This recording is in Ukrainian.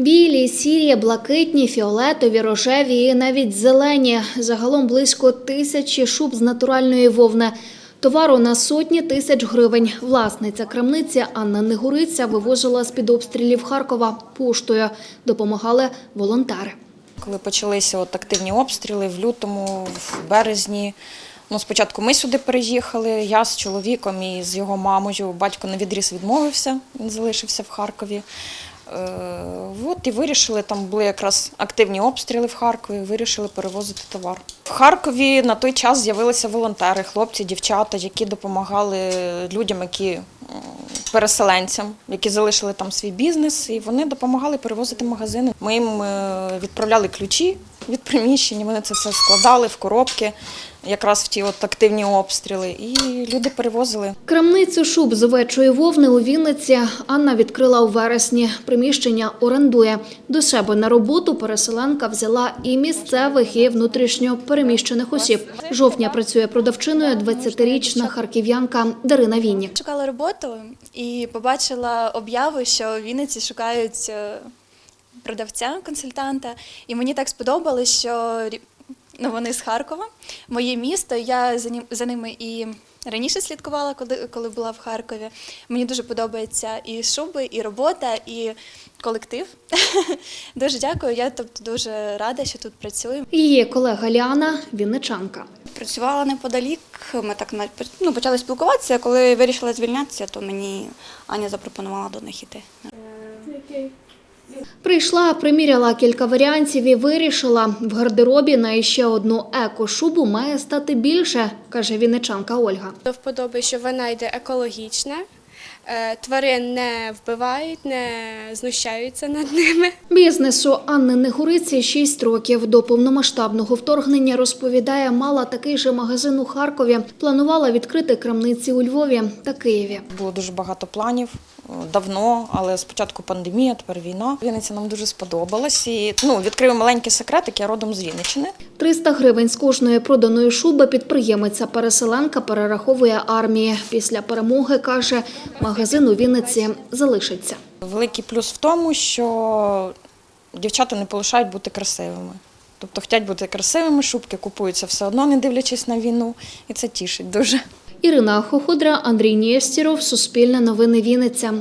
Білі, сірі, блакитні, фіолетові, рожеві і навіть зелені. Загалом близько тисячі шуб з натуральної вовни. Товару на сотні тисяч гривень. Власниця крамниці Анна Негуриця вивозила з-під обстрілів Харкова поштою. Допомагали волонтери. Коли почалися от активні обстріли в лютому, в березні. Ну, спочатку ми сюди переїхали, я з чоловіком і з його мамою. Батько на відріз відмовився, він залишився в Харкові. Е, от і вирішили, там були якраз активні обстріли в Харкові, вирішили перевозити товар. В Харкові на той час з'явилися волонтери, хлопці, дівчата, які допомагали людям, які переселенцям, які залишили там свій бізнес, і вони допомагали перевозити магазини. Ми їм е, відправляли ключі від приміщення, вони це все складали в коробки, якраз в ті от активні обстріли, і люди перевозили. Крамницю шуб з овечої вовни у Вінниці Анна відкрила у вересні. Приміщення орендує. До себе на роботу переселенка взяла і місцевих, і внутрішньо переміщених осіб. Жовтня працює продавчиною 20-річна харків'янка Дарина Вінні. Шукала роботу і побачила об'яву, що в Вінниці шукають е, продавця, консультанта. І мені так сподобалось, що ну, вони з Харкова, моє місто. Я за, ним, за ними і раніше слідкувала, коли, коли була в Харкові. Мені дуже подобається і шуби, і робота, і колектив. дуже дякую. Я тобто дуже рада, що тут працюю. Її колега Ліана – вінничанка. Працювала неподалік. Ми так на- ну, почали спілкуватися. Коли вирішила звільнятися, то мені Аня запропонувала до них іти. Прийшла, приміряла кілька варіантів і вирішила, в гардеробі на ще одну еко-шубу має стати більше, каже вінничанка Ольга. До вподоби, що вона йде екологічна, тварин не вбивають, не знущаються над ними. Бізнесу Анни Негуриці 6 років. До повномасштабного вторгнення, розповідає, мала такий же магазин у Харкові. Планувала відкрити крамниці у Львові та Києві. Було дуже багато планів е, давно, але спочатку пандемія, тепер війна. Вінниця нам дуже сподобалась. І ну, відкрию маленький секретик, я родом з Вінниччини. 300 гривень з кожної проданої шуби підприємиця-переселенка перераховує армії. Після перемоги, каже, магазин у Вінниці залишиться. Великий плюс в тому, що дівчата не полишають бути красивими. Тобто хочуть бути красивими, шубки купуються все одно, не дивлячись на війну, і це тішить дуже. Ірина Хоходра, Андрій Нєстіров, Суспільне новини Вінниця.